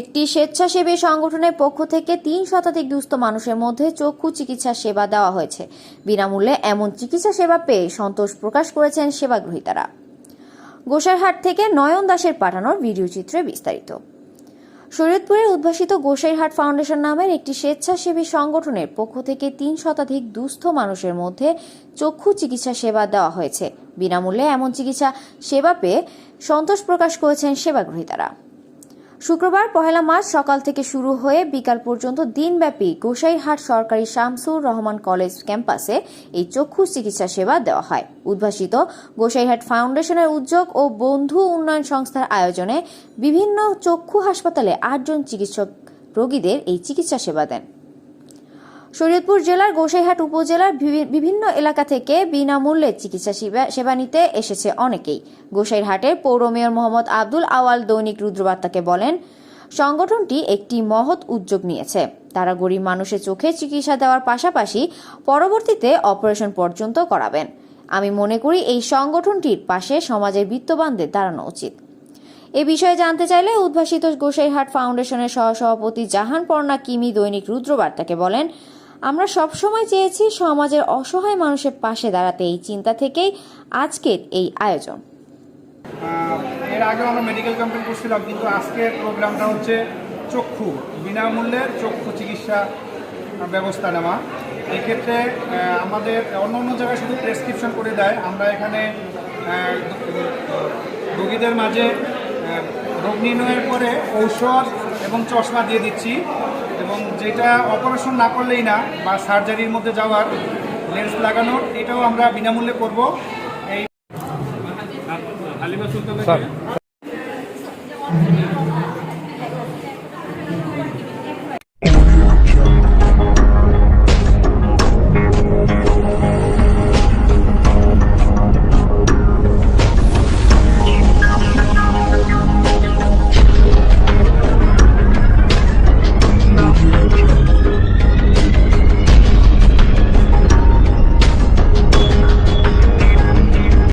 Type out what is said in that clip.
একটি স্বেচ্ছাসেবী সংগঠনের পক্ষ থেকে তিন শতাধিক দুস্থ মানুষের মধ্যে চক্ষু চিকিৎসা সেবা দেওয়া হয়েছে। বিনামূল্যে এমন চিকিৎসা সেবা পেয়ে সন্তোষ প্রকাশ করেছেন সেবাগ্রহীতারা। গোসাইরহাট থেকে নয়ন দাসের পাঠানোর ভিডিও চিত্রে বিস্তারিত। শরীয়তপুরের উদ্ভাসিত গোসাইরহাট ফাউন্ডেশন নামের একটি স্বেচ্ছাসেবী সংগঠনের পক্ষ থেকে তিন শতাধিক দুস্থ মানুষের মধ্যে চক্ষু চিকিৎসা সেবা দেওয়া হয়েছে। বিনামূল্যে এমন চিকিৎসা সেবা পেয়ে সন্তোষ প্রকাশ করেছেন সেবাগ্রহীতারা। শুক্রবার পহেলা মার্চ সকাল থেকে শুরু হয়ে বিকাল পর্যন্ত দিনব্যাপী গোসাইহাট সরকারি শামসুর রহমান কলেজ ক্যাম্পাসে এই চক্ষু চিকিৎসা সেবা দেওয়া হয়। উদ্ভাসিত গোসাইহাট ফাউন্ডেশনের উদ্যোগ ও বন্ধু উন্নয়ন সংস্থার আয়োজনে বিভিন্ন চক্ষু হাসপাতালে আটজন চিকিৎসক রোগীদের এই চিকিৎসা সেবা দেন। শরীয়তপুর জেলার গোসাইহাট উপজেলার বিভিন্ন এলাকা থেকে বিনামূল্যে চিকিৎসা সেবা- নিতে এসেছে অনেকেই। গোসাইরহাটের পৌর মেয়র মোহাম্মদ আব্দুল আওয়াল দৈনিক রুদ্রবার্তাকে বলেন, সংগঠনটি একটি মহৎ উদ্যোগ নিয়েছে। তারা গরিব মানুষের চোখে চিকিৎসা দেওয়ার পাশাপাশি পরবর্তীতে অপারেশন পর্যন্ত করাবেন। আমি মনে করি এই সংগঠনটির পাশে সমাজের বিত্তবানদের দাঁড়ানো উচিত। এ বিষয়ে জানতে চাইলে উদ্ভাসিত গোসাইহাট ফাউন্ডেশনের সহসভাপতি জাহান পর্ণা কিমি দৈনিক রুদ্রবার্তাকে বলেন আমরা সবসময় চেয়েছি সমাজের অসহায় মানুষের পাশে দাঁড়াতে। এই চিন্তা থেকেই আজকের এই আয়োজন। এর আগেও আমরা মেডিকেল ক্যাম্পেইন করছিলাম, কিন্তু আজকের প্রোগ্রামটা হচ্ছে চক্ষু, বিনামূল্যে চক্ষু চিকিৎসা ব্যবস্থা নেওয়া। এক্ষেত্রে আমাদের অন্য অন্য জায়গায় শুধু প্রেসক্রিপশন করে দেয়। আমরা এখানে রোগীদের মাঝে রোগ নির্ণয়ের পরে ঔষধ এবং চশমা দিয়ে দিচ্ছি। এবং যেটা অপারেশন না করলেই না বা সার্জারির মধ্যে যাওয়ার লেন্স লাগানোর এটাও আমরা বিনামূল্যে করব। এই